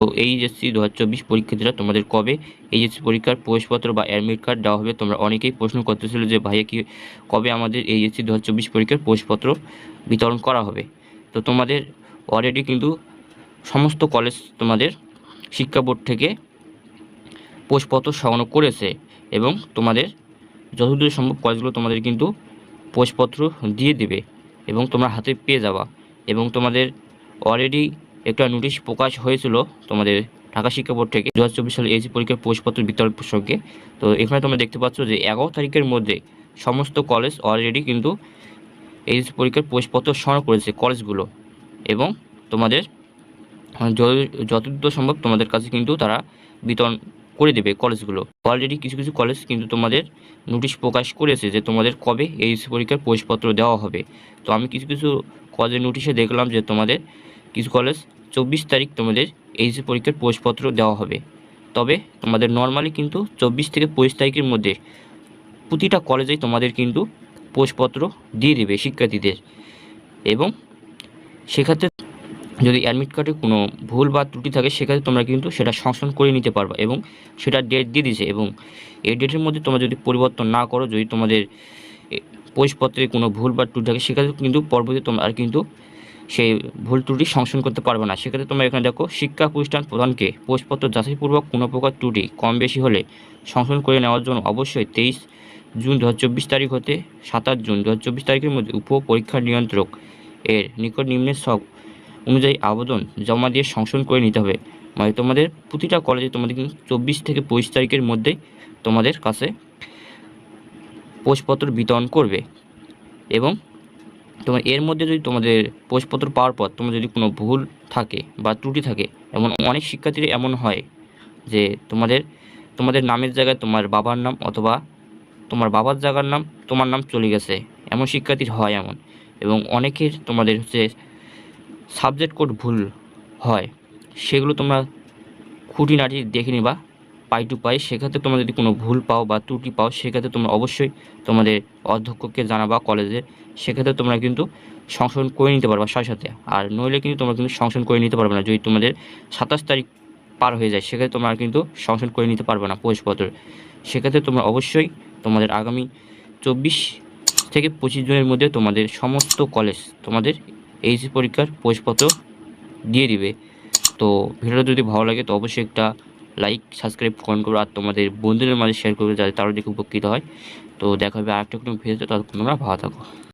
তো এইচএসসি দু হাজার চব্বিশ পরীক্ষার্থীরা তোমাদের কবে এইচএসসি পরীক্ষার প্রবেশপত্র বা অ্যাডমিট কার্ড দেওয়া হবে তোমরা অনেকেই প্রশ্ন করতেছিল যে ভাইয়া কি কবে আমাদের এইচএসসি দু হাজার চব্বিশ পরীক্ষার প্রবেশপত্র বিতরণ করা হবে। তো তোমাদের অলরেডি কিন্তু সমস্ত কলেজ তোমাদের শিক্ষা বোর্ড থেকে প্রবেশপত্র সংগ্রহ করেছে এবং তোমাদের যতদূর সম্ভব কলেজগুলো তোমাদের কিন্তু প্রবেশপত্র দিয়ে দেবে এবং তোমরা হাতে পেয়ে যাবা এবং তোমাদের অলরেডি একটা নোটিশ প্রকাশ হয়েছিল তোমাদের ঢাকা শিক্ষা বোর্ড থেকে। দু হাজার চব্বিশ সালে এসি পরীক্ষার প্রবেশপত্র বিতরণ প্রসঙ্গে। তো এখানে তোমরা দেখতে পাচ্ছ যে এগারো তারিখের মধ্যে সমস্ত কলেজ অলরেডি কিন্তু এইচএসসি পরীক্ষার প্রবেশপত্র সংগ্রহ করেছে কলেজগুলো এবং তোমাদের যত- যতদূর সম্ভব তোমাদের কাছে কিন্তু তারা বিতরণ করে দেবে কলেজগুলো অলরেডি কিছু কিছু কলেজ কিন্তু তোমাদের নোটিশ প্রকাশ করেছে যে তোমাদের কবে এইচএসসি পরীক্ষার প্রবেশপত্র দেওয়া হবে। তো আমি কিছু কিছু কলেজের নোটিশে দেখলাম যে তোমাদের কিছু কলেজ চব্বিশ তারিখ তোমাদের এইচএসসি পরীক্ষার প্রবেশপত্র দেওয়া হবে। তবে তোমাদের নর্মালি কিন্তু চব্বিশ থেকে পঁচিশ তারিখের মধ্যে প্রতিটা কলেজেই তোমাদের কিন্তু প্রবেশপত্র দিয়ে দেবে শিক্ষার্থীদের। এবং সেক্ষেত্রে যদি অ্যাডমিট কার্ডে কোনো ভুল বা ত্রুটি থাকে সেক্ষেত্রে তোমরা কিন্তু সেটা সংশোধন করে নিতে পারবা এবং সেটা ডেট দিয়ে দিয়েছে এবং এই ডেটের মধ্যে তোমরা যদি পরিবর্তন না করো যদি তোমাদের এ, প্রবেশপত্রে কোনো ভুল বা ত্রুটি থাকে সেক্ষেত্রে কিন্তু পরবর্তী তোমরা আর কিন্তু সেই ভুল ত্রুটি সংশোধন করতে পারবে না। সেক্ষেত্রে তোমরা এখানে দেখো, শিক্ষা প্রতিষ্ঠান প্রধানকে পোষপত্র যাচাইপূর্বক কোনো প্রকার ত্রুটি কম বেশি হলে সংশোধন করে নেওয়ার জন্য অবশ্যই তেইশ জুন দু তারিখ হতে সাতাশ জুন দু তারিখের মধ্যে উপ পরীক্ষা নিয়ন্ত্রক এর নিকট নিম্নের সব অনুযায়ী আবেদন জমা দিয়ে সংশোধন করে নিতে হবে। মানে তোমাদের প্রতিটা কলেজে তোমাদের কিন্তু চব্বিশ থেকে পঁচিশ তারিখের মধ্যে তোমাদের কাছে পোষপত্র বিতরণ করবে এবং তোমার এর মধ্যে যদি তোমাদের পোষপত্র পাওয়ার পর তোমার যদি কোনো ভুল থাকে বা ত্রুটি থাকে, এমন অনেক শিক্ষার্থীর এমন হয় যে তোমাদের তোমাদের নামের জায়গায় তোমার বাবার নাম অথবা তোমার বাবার জায়গার নাম তোমার নাম চলে গেছে। এমন শিক্ষার্থীর হয় এমন। এবং অনেকের তোমাদের হচ্ছে সাবজেক্ট কোড ভুল হয়, সেগুলো তোমরা খুঁটিনাটি দেখে নিবা। পাই টু পাই, সেক্ষেত্রে তোমরা যদি কোনো ভুল পাও বা ত্রুটি পাও, সেক্ষেত্রে তোমরা অবশ্যই তোমাদের অধ্যক্ষকে জানাবা কলেজে। সেক্ষেত্রে তোমরা কিন্তু সংশোধন করে নিতে পারবা সাথে সাথে। আর নইলে কিন্তু তোমরা কিন্তু সংশোধন করে নিতে পারবে না। যদি তোমাদের সাতাশ তারিখ পার হয়ে যায়, সেক্ষেত্রে তোমরা কিন্তু সংশোধন করে নিতে পারবে না প্রবেশপত্র। সেক্ষেত্রে তোমরা অবশ্যই তোমাদের আগামী চব্বিশ থেকে পঁচিশ জনের মধ্যে তোমাদের সমস্ত কলেজ তোমাদের এইচএসসি পরীক্ষার প্রবেশপত্র দিয়ে দিবে। তো ভিডিওটা যদি ভালো লাগে, তো অবশ্যই একটা লাইক সাবস্ক্রাইব কমেন্ট করবে আর তোমাদের বন্ধুদের মাঝে শেয়ার করবে যাতে তারা দেখে উপকৃত হয়। তো দেখা হবে আরেকটা কোনো ভিডিওতে ততক্ষণ তোমরা ভালো থাকো।